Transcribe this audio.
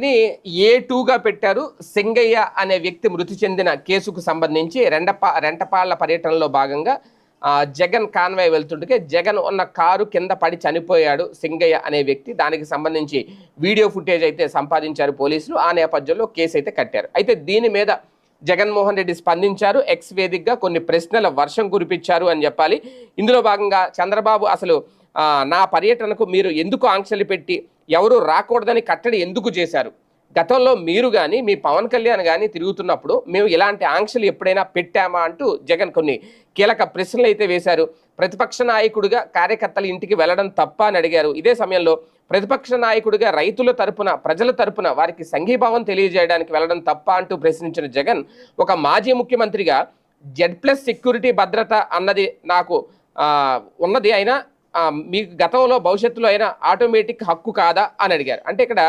ని ఏ టూగా పెట్టారు. సింగయ్య అనే వ్యక్తి మృతి చెందిన కేసుకు సంబంధించి రెండపా రెంటపాళ్ళ పర్యటనలో భాగంగా ఆ, జగన్ కాన్వాయ్ వెళ్తుంటే జగన్ ఉన్న కారు కింద పడి చనిపోయాడు సింగయ్య అనే వ్యక్తి. దానికి సంబంధించి వీడియో ఫుటేజ్ అయితే సంపాదించారు పోలీసులు. ఆ నేపథ్యంలో కేసు అయితే కట్టారు. అయితే దీని మీద జగన్మోహన్ రెడ్డి స్పందించారు. ఎక్స్ వేదికగా కొన్ని ప్రశ్నల వర్షం కురిపించారు అని చెప్పాలి. ఇందులో భాగంగా చంద్రబాబు అసలు నా పర్యటనకు మీరు ఎందుకు ఆంక్షలు పెట్టి ఎవరు రాకూడదని కట్టడి ఎందుకు చేశారు? గతంలో మీరు కానీ మీ పవన్ కళ్యాణ్ కానీ తిరుగుతున్నప్పుడు మేము ఇలాంటి ఆంక్షలు ఎప్పుడైనా పెట్టామా అంటూ జగన్ కొన్ని కీలక ప్రశ్నలు అయితే వేశారు. ప్రతిపక్ష నాయకుడిగా కార్యకర్తల ఇంటికి వెళ్ళడం తప్ప అని అడిగారు. ఇదే సమయంలో ప్రతిపక్ష నాయకుడిగా రైతుల తరపున ప్రజల తరపున వారికి సంఘీభావం తెలియజేయడానికి వెళ్ళడం తప్ప అంటూ ప్రశ్నించిన జగన్ ఒక మాజీ ముఖ్యమంత్రిగా జెడ్ ప్లస్ సెక్యూరిటీ భద్రత అన్నది నాకు ఉన్నది అయినా మీ మీకు గతంలో భవిష్యత్తులో అయినా ఆటోమేటిక్ హక్కు కాదా అని అడిగారు. అంటే ఇక్కడ